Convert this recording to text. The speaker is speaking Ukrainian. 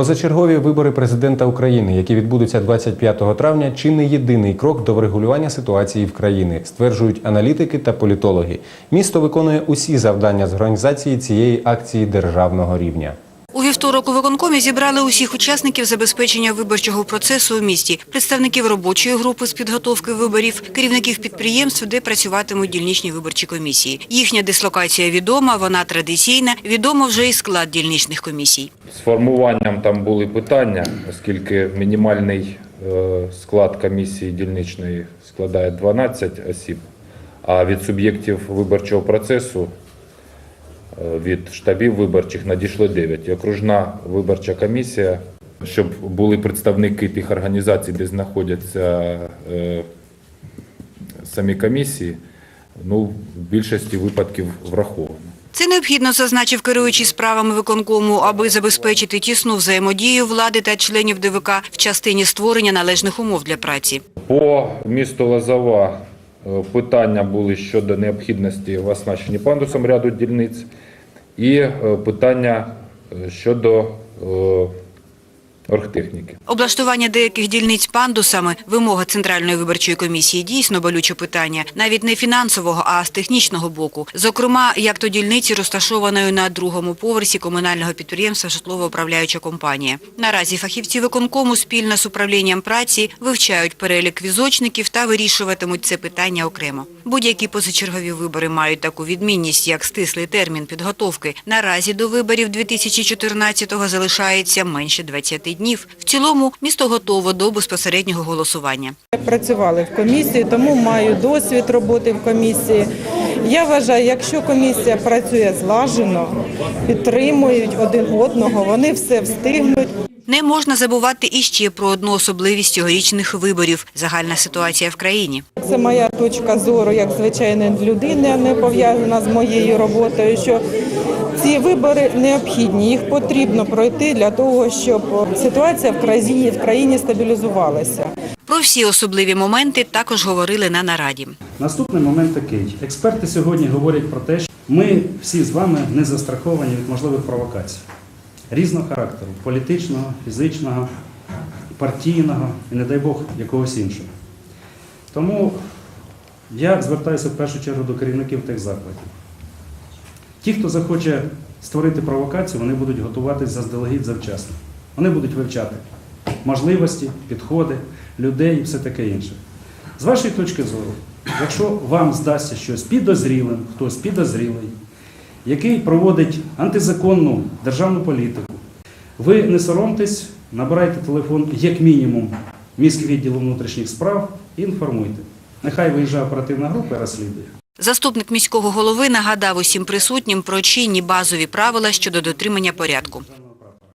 Позачергові вибори президента України, які відбудуться 25 травня, чи не єдиний крок до врегулювання ситуації в країні, стверджують аналітики та політологи. Місто виконує усі завдання з організації цієї акції державного рівня. Вівторок у виконкомі зібрали усіх учасників забезпечення виборчого процесу у місті, представників робочої групи з підготовки виборів, керівників підприємств, де працюватимуть дільничні виборчі комісії. Їхня дислокація відома, вона традиційна, відомо вже і склад дільничних комісій. З формуванням там були питання, оскільки мінімальний е, склад комісії дільничної складає 12 осіб, а від суб'єктів виборчого процесу від штабів виборчих надійшло 9. І окружна виборча комісія, щоб були представники тих організацій, де знаходяться е, самі комісії, ну, в більшості випадків враховано. Це необхідно, зазначив керуючий справами виконкому, аби забезпечити тісну взаємодію влади та членів ДВК в частині створення належних умов для праці. По місту Лозова е, питання були щодо необхідності в оснащенні пандусом ряду дільниць. І е, питання е, щодо е, оргтехніки. Облаштування деяких дільниць пандусами – вимога Центральної виборчої комісії дійсно болюче питання, навіть не фінансового, а з технічного боку. Зокрема, як то дільниці розташованої на другому поверсі комунального підприємства «Житлово-управляюча компанія». Наразі фахівці виконкому спільно з управлінням праці вивчають перелік візочників та вирішуватимуть це питання окремо. Будь-які позачергові вибори мають таку відмінність, як стислий термін підготовки. Наразі до виборів 2014-го залишається менше 20 днів. В цілому місто готово до безпосереднього голосування. Працювали в комісії, тому маю досвід роботи в комісії. Я вважаю, якщо комісія працює злажено, підтримують один одного, вони все встигнуть. Не можна забувати іще про одну особливість цьогорічних виборів – загальна ситуація в країні. Це моя точка зору як звичайної людини, не пов'язана з моєю роботою. Що ці вибори необхідні, їх потрібно пройти для того, щоб ситуація в країні в країні стабілізувалася. Про всі особливі моменти також говорили на нараді. Наступний момент такий. Експерти сьогодні говорять про те, що ми всі з вами не застраховані від можливих провокацій різного характеру політичного, фізичного, партійного і, не дай Бог, якогось іншого. Тому я звертаюся в першу чергу до керівників тих закладів. Ті, хто захоче створити провокацію, вони будуть готуватись заздалегідь завчасно. Вони будуть вивчати можливості, підходи, людей і все таке інше. З вашої точки зору, якщо вам здасться щось підозрілим, хтось підозрілий, який проводить антизаконну державну політику, ви не соромтесь, набирайте телефон як мінімум міськвідділу внутрішніх справ і інформуйте. Нехай виїжджає оперативна група і розслідує. Заступник міського голови нагадав усім присутнім про чинні базові правила щодо дотримання порядку.